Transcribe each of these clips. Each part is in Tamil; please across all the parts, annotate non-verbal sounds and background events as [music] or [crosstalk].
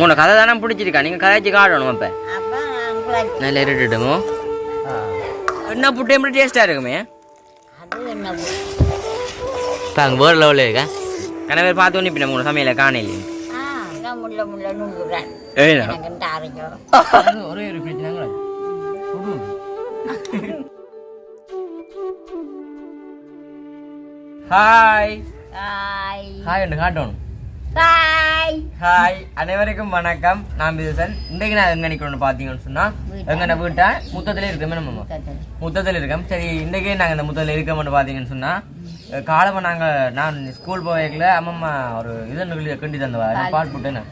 உங்களோட கதை தானே பிடிச்சிருக்கா? நீங்கள் கதைச்சு காட்டணும் அப்போ. நல்ல இருட்டுமோ என்ன புட்டு எப்படி டேஸ்ட்டாக இருக்குமே? இப்போ அங்கே வேறு லெவலில் இருக்கா? கணவர் பார்த்து ஒன்று இப்போ நம்ம சமையல காணையில ஒரே ஒரு ஹாய் ஹாய் ஹாய் ஒன்று காட்டணும்? ஹாய் ஹாய் அனைவருக்கும் வணக்கம். நான் பிதுசன் இன்றைக்கு நான் எங்கே நிற்கணும்னு பார்த்தீங்கன்னு சொன்னால் எங்கன வீட்டை? முத்தத்தில் இருக்கோமே நம்ம. முத்தத்தில் இருக்கோம் சரி இன்றைக்கே நாங்கள் இந்த முத்தத்தில் இருக்கோம்னு பார்த்தீங்கன்னு சொன்னால் காலமாக நாங்கள் நான் ஸ்கூல் போகல அம்மம்மா ஒரு இது நுகலியை கிண்டி தந்தவா? பால் போட்டேன்னு.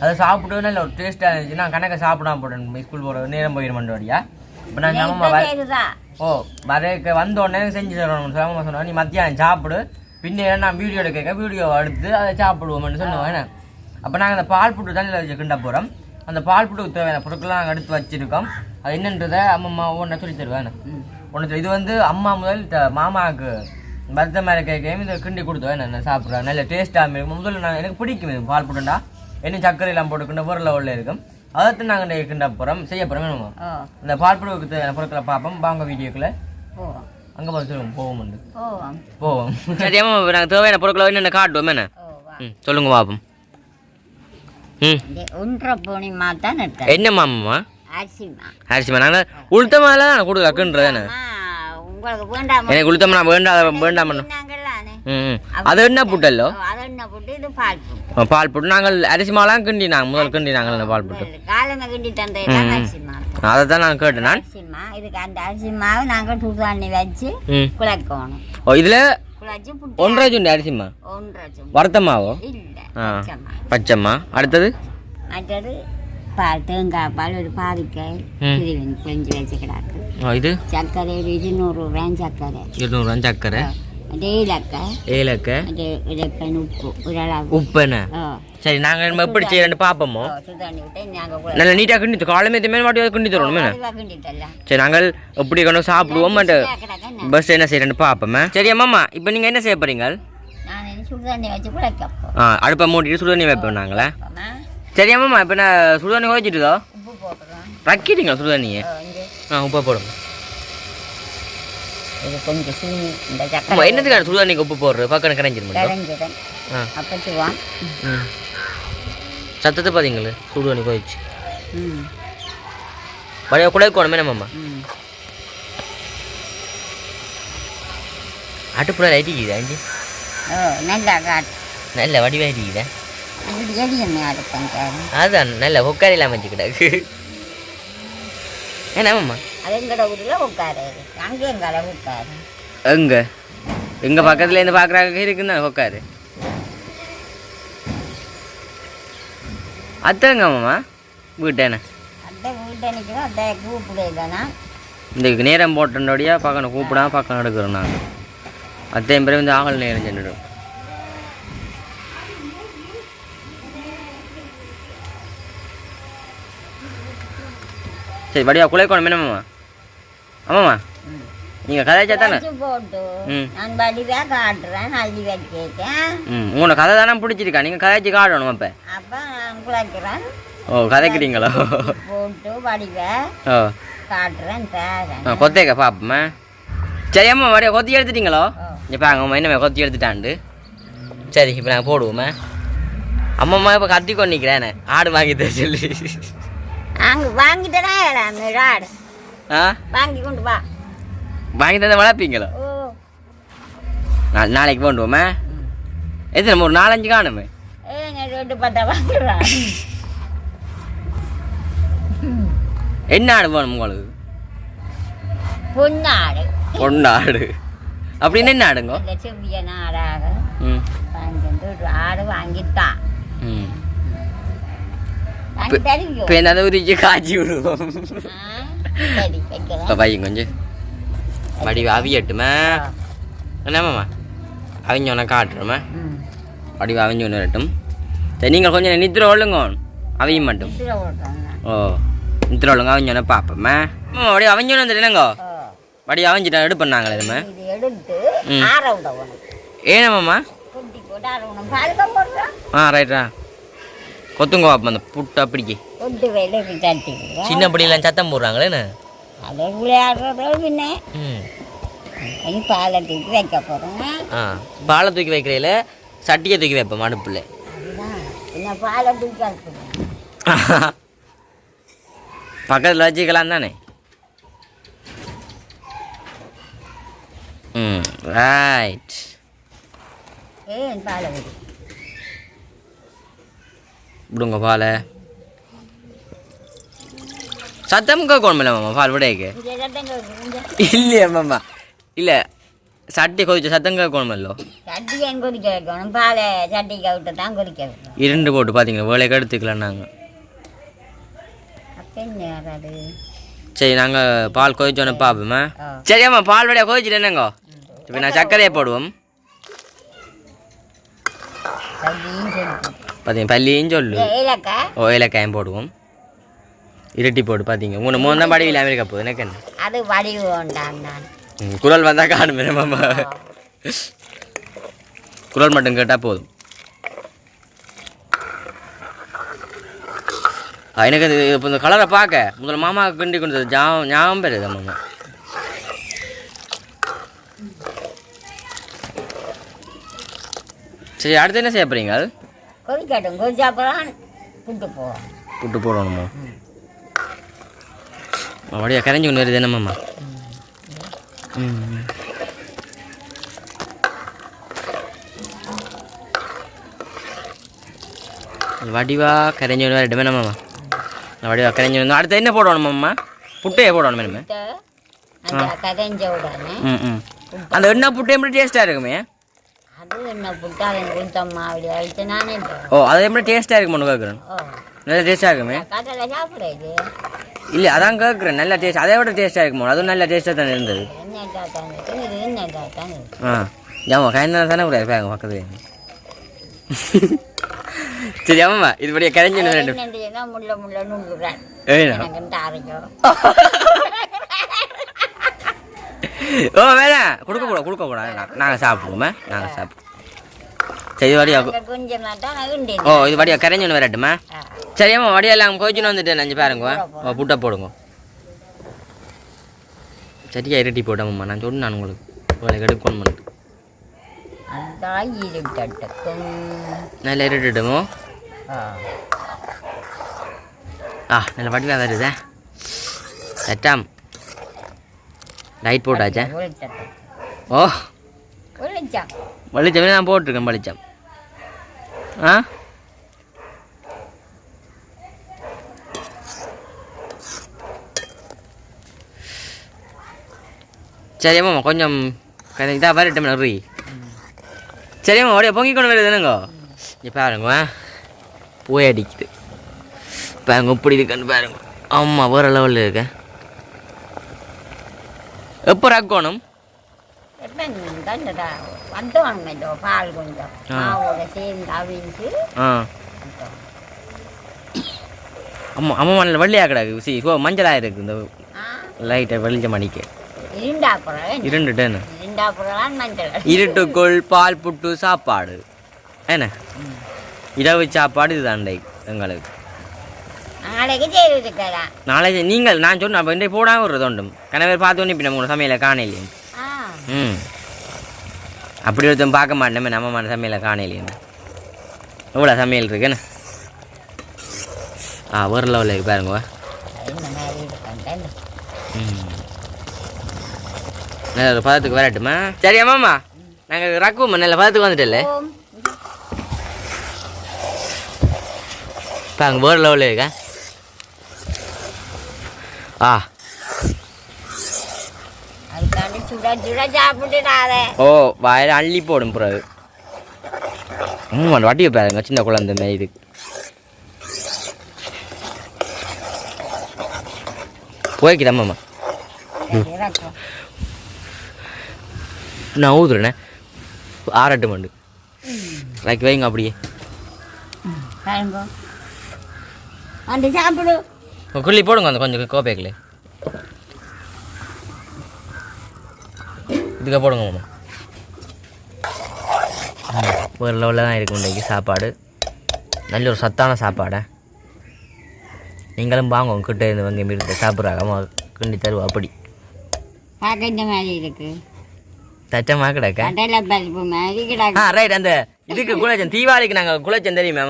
அதை சாப்பிட்டு நல்ல ஒரு டேஸ்ட்டாக இருந்துச்சு. நான் கணக்கை சாப்பிடாம போட்டேன். ஸ்கூல் போகிற நேரம் போயிடும் வழியா. இப்போ நான் அம்மம்மா ஓ வரைக்க வந்த உடனே செஞ்சு தரணும் அம்மா சொன்னா நீ மத்தியானம் சாப்பிடு. பின்ன நான் வீடியோ எடுக்க வீடியோ எடுத்து அதை சாப்பிடுவோம்னு சொன்னோம். என்ன? அப்போ நாங்கள் அந்த பால் புட்டு தான் வச்சு கிண்ட போகிறோம் அந்த பால் புட்டுக்கு தேவையான பொருட்கள்லாம் நாங்கள் எடுத்து வச்சிருக்கோம். அது என்னன்றதை அம்மம்மா ஒன்று சொல்லி தருவேன் ஒன்று இது வந்து அம்மா முதல் மாமாவுக்கு பர்த்த மேலே கேட்கையும் இதை கிண்டி கொடுத்தோம். நான் சாப்பிட்றேன் நல்ல டேஸ்ட்டாக இருக்கும். முதல்ல நான் எனக்கு பிடிக்கும் இது பால் புட்டுண்டா. என்ன சர்க்கரை எல்லாம் போட்டுக்கின்ற பொருள் உள்ள இருக்கும். அதைத்தான் நாங்கள் கிண்ட போகிறோம் செய்ய போகிறோம் இந்த பால் புட்டுக்கு தேவையான பொருட்களை பார்ப்போம். வாங்க வீடியோக்குள்ள. அங்கே பார்த்து சொல்லுவோம் போவோம் போவோம். சரியாம நாங்கள் தேவையான பொருட்களை என்னென்ன காட்டுவோம் என்ன? ம் சொல்லுங்க பாப்போம் ம் இந்த ஒன்றரை பூனிமா தான் எடுத்தேன். என்ன மாமாம்மா அரிசிமா அரிசிமா நாங்கள் உளுத்த மேலே நான் கொடுக்கலக்குன்றது என்ன அம்மா, உங்களுக்கு வேண்டாம் எனக்கு உளுத்தம் நான் வேண்டாம் வேண்டாம் நாங்கள்லானே ம் ம். அது என்ன புட்டல்லோ? அது என்ன போட்டு? இது பால் போட்டு. பால் புட்டு. நாங்கள் அரிசி மாலாம் கிண்டி நாங்கள் முதல் கிண்டி நாங்கள் அந்த பால் புட்டு. காலமே கிண்டி அதை தான் நான் கேட்டேன். நான்? இதுக்கு அந்த அரிசி மாவு நாங்கள் வச்சு ம். குழைக்கணும். ஓ இதில் ஒன்றரை சுண்டி அரிசிமா ஒன்றரை சும்மா வறுத்த மாவோ இல்லை ஆ. பச்சைமா. பச்சைம்மா? அடுத்தது? மற்றது பால் தேங்காய் பால் ஒரு பாதிக்காய் கொஞ்சம் வச்சு கிடாக்கு இது? சர்க்கரை ஒரு இருநூறு சர்க்கரை. இருநூறுவா சக்கரை அது ஏலக்காய். ஏலக்காய். அது இலக்கன் உப்பு ஒரு அளவு உப்பு என்ன ஓ சரி நாங்கள் நம்ம எப்படி செய்யறேன்னு நாங்கள் நல்ல நீட்டாக கிண்டி காலமே மேல் வாட்டி கிண்டி தரணும் சரி நாங்கள் எப்படி கொண்டு சாப்பிடுவோம் பட் பஸ் என்ன? செய்யறேன்னு பார்ப்போமே சரி அம்மாம்மா இப்போ நீங்கள் என்ன செய்ய போறீங்க? ஆ அடுப்பை மூட்டிட்டு சுடுதண்ணி வைப்போம் நாங்களே? சரி அம்மாம்மா இப்போ நான் சுடுதண்ணி குறைச்சிட்டுதோ வைக்கிட்டீங்களா சுடுதண்ணியை? ஆ உப்பை போடுங்க. இது கொஞ்சம் சீனி இந்த சக்கரை என்னத்துக்கான சுடுதண்ணிக்கு உப்பு போடுறது? பக்கம் கரைஞ்சிட முடியும் கரைஞ்சிடும் அப்பச்சுவான் சத்தத்தை பார்த்தீங்களே சுடுதண்ணி ம். பழைய குழைக்கணுமே நம்மம்மா ம். அடுப்புல லைட்டிக்குதா இஞ்சி ஓ நல்லா காட்டு. நல்ல எளியமே அடுப்பேன் அதான் நல்ல உட்கார இல்லாமல் வச்சுக்கிட்டாக்கு என்னம்மா அது எங்கட ஊரில் உட்காரு. அங்கே எங்கால உட்காரு. எங்க? எங்க பக்கத்துல இருந்து பாக்குறாங்க இருக்குன்னு உட்காரு. அத்தங்க மாமா? வீட்டேன அந்த வீட்டை நிற்கிறோம் அந்த கூப்பிடுதானா இந்த நேரம் போட்டோடைய பக்கம் கூப்பிடாம பக்கம் எடுக்கிறோம் நாங்கள் அத்தையும் பிறகு இந்த ஆகல் நேரம் சென்றுடும். சரி படியா குலைக்கணும் என்னம்மா ஆமாம்மா. நீங்கள் கதைச்சா தானே? நான் வடிவாக காட்டுறேன் அள்ளி வச்சுட்டேன் ம் உங்களோட கதை தானே பிடிச்சிருக்கா? நீங்கள் கதைச்சு காட்டணும் அப்போ அப்போ நான் குழைக்கிறேன் ஓ கதைக்கிறீங்களோ? போட்டு வடிவை ஓ. காட்டுறேன் ஆ கொத்தேக்க பாப்போமே சரி அம்மா வரைய கொத்தி எடுத்துட்டீங்களோ. இப்போ அங்கே என்ன கொத்தி எடுத்துட்டாண்டு. சரி இப்போ நாங்கள் போடுவோமே அம்மா இப்போ கத்தி கொண்டு நிற்கிறேன் ஆடு வாங்கி சொல்லி. அங்கே வாங்கிட்டேனா ஆடு ஆ? வாங்கி கொண்டு வா. வாங்கி தந்த வளர்ப்பீங்களோ? ஓ. நாளை நாளைக்கு ம். எது நம்ம ஒரு நாலஞ்சு காணுமே? ரெண்டு பத்தா வாங்குறான் என்ன ஆடு வேணும் உங்களுக்கு? பொன்னாடு. ஆடு அப்படின்னு என்ன ஆடுங்க இந்த செவ்விய நாடாக. ம். வாங்கிட்டு ஒரு ஆடு வாங்கித்தான். ம். ஆ, சரி வைக்கிறேன் இப்போ பையன் கொஞ்சம் வடி அவியட்டுமே என்னம்மாம்மா அவிஞ்சோன்னா காட்டுறோமே ம் வடிவ அவிஞ்சு ஒன்று வரட்டும் சரி நீங்கள் கொஞ்சம் நித்திர ஒழுங்க அவையும் மட்டும் ஓ நித்திர ஒழுங்க அவிஞ்சோன்னே பார்ப்போமே ஆமாம் வடி அவிஞ்சோன்னு வந்துடுங்க ஓ வடி அவிஞ்சிட்டா எடுப்பண்ணாங்களே இதுமே இது எடுத்து ம். ஆற விடணும் ஏனம்மாம்மா ஆ ரைட்டா கொத்துங்க பாப்போம் அந்த புட்டு கொண்டு தட்டிக்குவோம் சின்ன பிள்ளைலாம் சத்தம் போடுறாங்களேன்னு அதை பின்ன? இனி பாலத்துக்கு வைக்க போகிறோம் ஆ பாலை தூக்கி வைக்கிறதுல சட்டியை தூக்கி பின்ன பாலத்துக்கு வைக்கணும் [laughs] பக்கத்தில் வச்சுக்கலாம் தானே? ம் ரைட் ஏன் பாலை விடுங்க பாலை. சத்தம் கேட்கணுமில்ல மாமா பால் விடையக்கு இல்லையா மாமா. இல்லை சட்டி கொதிச்ச சத்தம் கேட்கணுமல்லோ? இரண்டு போட்டு பார்த்தீங்களா வேலைக்கு எடுத்துக்கலாம் நாங்கள் சரி நாங்கள் பால் கொதிச்சோன்னே பார்ப்போமா ஆ. சரியாம்மா பால் வடையா கொதிச்சுட்டு என்னங்கோ இப்போ நான் சர்க்கரையை போடுவோம். பார்த்தீங்க பள்ளியும் சொல்லு. ஓ ஏலக்காயும் போடுவோம். இரட்டி போட்டு பார்த்தீங்க மூணு மூணு தான் படி இல்லாமல் இருக்க போகுது எனக்கு என்ன? அது வடிவு குரல் வந்தால் காணுமே மாமா குரல் மட்டும் கேட்டால் போதும். எனக்கு அது இப்போ இந்த கலரை பார்க்க முதல்ல மாமா கிண்டி கொண்டு ஞாபகம் ஞாபகம் பெறுது மாமா சரி அடுத்து என்ன செய்ய போறீங்க? கொதிக்கட்டும் கொதிச்ச அப்புறம் புட்டு போவோம் புட்டு போடணுமா அப்படியே கரைஞ்சி கொண்டு வருது என்ன மாமா ம். வடிவா கரைஞ்சி கொண்டு வரட்டும் என்ன மாமா வடிவா கரைஞ்சி வந்து அடுத்து என்ன போடணும் மாமா புட்டையே போடணும் அந்த கரைஞ்ச உடனே ம் ம். அந்த எண்ணெய் புட்டு எப்படி டேஸ்ட்டாக இருக்குமே? ஓ அது எப்படி டேஸ்ட்டாக இருக்குமான்னு கேட்குறேன் நல்ல டேஸ்ட்டாக இருக்குமே? இல்லை அதான் கேட்குறேன் நல்ல டேஸ்ட் அதை விட டேஸ்ட்டாக இருக்குமோ? அதுவும் நல்ல டேஸ்ட்டாக தானே இருந்தது. ஆ ஏமா கைந்தா தானே கூட இருப்பாங்க பக்கத்துல சரி ஆமாம்மா இது படியே கரைஞ்சி ரெண்டு ஓ வேணாம் கொடுக்க கூடாது கொடுக்க கூடாது நாங்கள் சாப்பிடுவோமே. நாங்கள் சாப்பிடுவோம். சரி வடியா ஓ இது வடியா கரைஞ்சி வரட்டுமா? சரியாம்மா வடியெல்லாம் கோச்சின்னு வந்துட்டு நஞ்சு பாருங்க. ஓ புட்டை போடுங்க. சரியா இரட்டி போட்டோம்மா. நான் சொன்னேன் உங்களுக்கு. உங்களுக்கு எடுக்கணும் பண்ணிட்டு அதான் இருக்கட்டும் நல்லா இருட்டுமோ ஆ. ஆ நல்ல வடிவாக வருதே. செட்டாம் லைட் போட்டாச்சா? ஓ. வெளிச்சம் நான் போட்டிருக்கேன் வெளிச்சம் ஆ? சரியாம்மா கொஞ்சம் இதாக வரட்டும் நன்றி. சரியாம்மா அப்படியே பொங்கி கொண்டு வருது என்னங்கோ? இங்கே பாருங்க போய் அடிக்குது. பாருங்க இப்படி இருக்குன்னு பாருங்க. ஆமாம் வேறு லெவலில் இருக்க எப்போ ரக்கணும் இதோ பால் கொஞ்சம். மாவோட சேர்ந்து அவிஞ்சு அம்மா அம்மா மண்ணில் வெள்ளையாக கிடக்கு சி ஓ மஞ்சளாக இருக்குது இந்த லைட்டை வெளிச்சம் அடிக்க இருண்டாப்புறம் இரண்டு டேன்னு இருண்டாப்புறம் மஞ்சள் இருட்டுக்குள் பால் புட்டு சாப்பாடு என்ன இரவு சாப்பாடு இதுதாண்டை எங்களுக்கு நாளைக்கு செய்திருக்கலாம் நாளைக்கு நீங்கள் நான் சொன்னேன் அப்போ இன்றைக்கு போடாமல் வருது ஒன்றும் கணவர் பார்த்து ஒன்று இப்போ நம்ம சமையலை காணையிலேயும் ஆ. ம். அப்படி ஒருத்தன் பார்க்க மாட்டேன் நம்ம மாதிரி சமையலை காணையிலேயும் எவ்வளோ சமையல் இருக்குன்னு ஆ ஒரு லெவலில் பாருங்க இருக்கேன் ம். நல்ல ஒரு பதத்துக்கு வரட்டுமா? சரி அம்மாம்மா நாங்கள் ரக்குவோம் நல்ல பதத்துக்கு வந்துட்டல ஓம். இப்போ அங்கே வேறு லெவலில் இருக்கா? ஆ ஓ வாயில் அள்ளி போடும் பிறகு ம் அந்த வட்டியை பாருங்க சின்ன குழந்தை மாதிரி இருக்கு போய்க்குதாம்மாம்மா இறக்கும் நான் ஊதுறேண்ணே ஆறட்டு மண்டு வைக்க வைங்க அப்படியே சாப்பிடு குள்ளி போடுங்க அந்த கொஞ்சம் கோப்பைக்கில் இதுக்கு போடுங்க மாமா ஒரு லெவலில் தான் இருக்கும் இன்றைக்கி சாப்பாடு நல்ல ஒரு சத்தான சாப்பாடை நீங்களும் வாங்க உங்ககிட்ட இருந்து வங்க மீறி சாப்பிட்றாங்க கிண்டி தருவா அப்படி பார்க்க இந்த மாதிரி இருக்கு கிடக்க ஆ ரைட் அந்த இதுக்கு குலச்சன் தீபாவளிக்கு நாங்கள் குலச்சன் தெரியுமா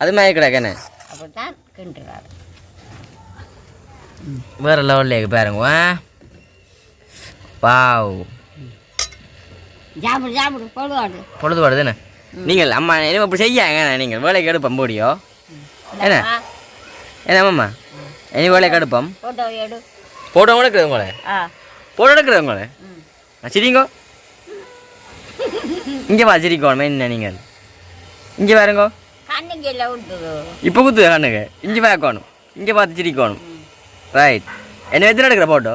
அது மாதிரி கிடக்கண்ணே அப்படித்தான் கிண்டுறாரு வேற லெவலில் இருக்கு பாருங்க ஆ. வாவ் சாப்பிடு சாப்பிடு போடுவாடு பொழுது வருதுண்ணே நீங்கள் அம்மா என்ன இப்படி செய்யாங்க நீங்கள் வேலைக்கு எடுப்போம் போடியோ? என்ன? என்ன அம்மா இனி வேலைக்கு எடுப்போம்? போட்டோ எடு. போட்டோ எடுக்குது உங்களை? ஆ. போட்டோ எடுக்குது உங்களை? சிரிங்கோ? இங்கே வா சிரிக்கணும் என்ன நீங்கள்? இங்கே பாருங்கோ. இப்போ குத்து கண்ணுக்கு. இங்கே பார்க்கணும் இங்கே பார்த்து சிரிக்கணும். ரைட் என்ன எத்தனை எடுக்கிற போட்டோ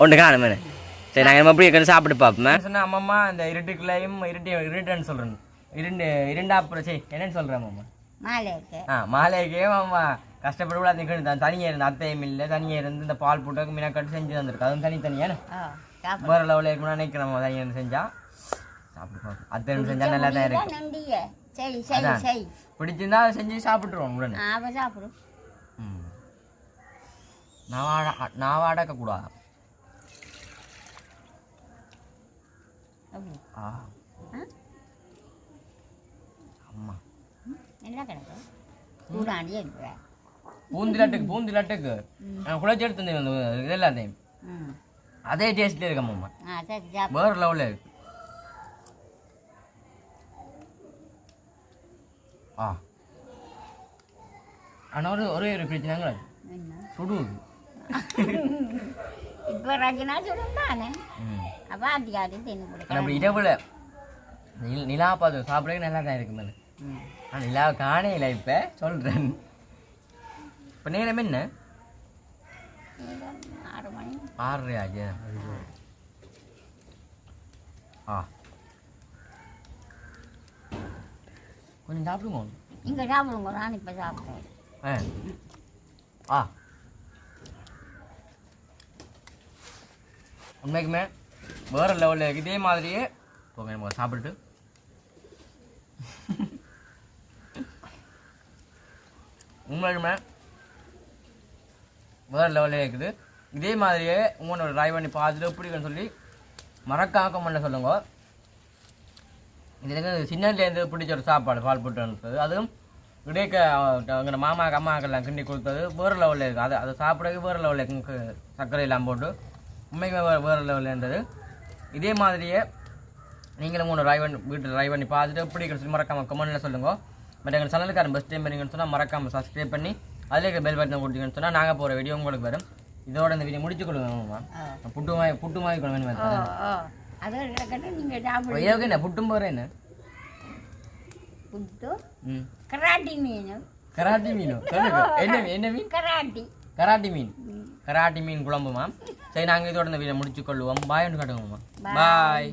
ஒன்று. காணும் என்ன சரி நாங்கள் எப்படி இருக்கிறது சாப்பிட்டு பார்ப்போமே சொன்னா அம்மா இந்த இருட்டுக்குள்ளையும் இருட்டு இருட்டுன்னு சொல்கிறேன் இருண்டு இருண்டா அப்புறம் சரி என்னன்னு சொல்கிறேன் அம்மா மாலை இருக்கு ஆ மாலைக்கே அம்மா கஷ்டப்பட்டு கூட நிற்கணும் தான் தனியாக இருந்து அத்தையும் இல்லை தனியாக இருந்து இந்த பால் போட்டு மீனாக்கட்டு செஞ்சு தந்திருக்கு. அதுவும் தனி தனியான ஆ சாப்பிடு. வேறு லெவலில் இருக்கணும் நினைக்கிறோம் தனியாக இருந்து செஞ்சா. சாப்பிட்டு அத்தை செஞ்சா நல்லா தான். சரி பிடிச்சிருந்தா அதை செஞ்சு சாப்பிட்ருவோம் உடனே. ஆ அப்போ சாப்பிடு. ம். நான் வாட நான் அடக்கக்கூடாது அப்படி ஆ ஆ அம்மா நல்லா கிடக்கு சூடாண்டியே இருக்கிற பூந்திலாட்டுக்கு பூந்திலாட்டுக்கு நான் குழச்சி எடுத்து வந்தேன் இந்த இது எல்லாத்தையும் ம் அதே டேஸ்ட்லேயே இருக்க மாமா ஆ சரி சாப்பிடு வேறு லெவலில் இருக்கு ஆ ஆனால் ஒரு ஒரே ஒரு பிரச்சனைங்க என்ன சுடுது இப்போ ரஜினா சுடும் தானே அப்போ அதிகாரி தின்னு ஆனா அப்படி இரவுல நில- பார்த்து சாப்பிடவே நல்லா தான் இருக்கு மேலே ஆனால் நிலா காணையில் இப்போ சொல்கிறேன் இப்போ நேரம் என்ன ஆறு மணி ஆ கொஞ்சம் சாப்பிடுங்க இங்கே சாப்பிடுங்க நான் இப்போ சாப்பிட்றேன் ஆ உண்மைக்குமே வேறு லெவலில் இருக்கு. இதே மாதிரியே போங்க நம்ம சாப்பிட்டு உண்மைக்குமே வேறு லெவலில் இருக்குது. இதே மாதிரியே உங்களோட ட்ரை பண்ணி பார்த்துட்டு பிடிக்குன்னு சொல்லி மறக்காக்க பண்ண சொல்லுங்க. இது எனக்கு சின்னதுலேருந்து பிடிச்ச ஒரு சாப்பாடு பால் போட்டு அனுப்புறது. அதுவும் இடைக்க எங்கள் மாமாக்கு அம்மாக்கெல்லாம் கிண்டி கொடுத்தது வேறு லெவலில் இருக்குது அது அதை சாப்பிடவே வேறு லெவலில் இருக்கு. சர்க்கரை எல்லாம் போட்டு. உண்மைக்குமே வேறு வேறு லெவலில் இருந்தது இதே மாதிரியே நீங்களும் உங்களோட ட்ரை பண்ணி வீட்டில் ட்ரை பண்ணி பார்த்துட்டு எப்படி சொல்லி மறக்காம கமெண்ட்டில் சொல்லுங்க. பட் எங்கள் சேனலுக்காரன் பெஸ்ட் டைம் பண்ணீங்கன்னு சொன்னால் மறக்காமல் சப்ஸ்கிரைப் பண்ணி அதில் இருக்க பெல் பட்டனை கொடுத்தீங்கன்னு சொன்னால் நாங்கள் போகிற வீடியோ உங்களுக்கு வரும். இதோட இந்த வீடியோ முடிச்சு கொடுங்க புட்டு வாங்கி புட்டு வாங்கி சாப்பிடுங்க இதற்கு என்ன புட்டும் போகிறேன் என்ன? புட்டு? கராட்டி மீன். கராட்டி மீனோ. என்ன? என்ன மீன் கராட்டி. கராட்டி மீன். கராட்டி மீன் குழம்புமா சரி நாங்கள் இதோட இந்த வீடியோ முடிச்சு கொள்ளுவோம் பாய் ஒன்று காட்டுங்கம்மா. பாய்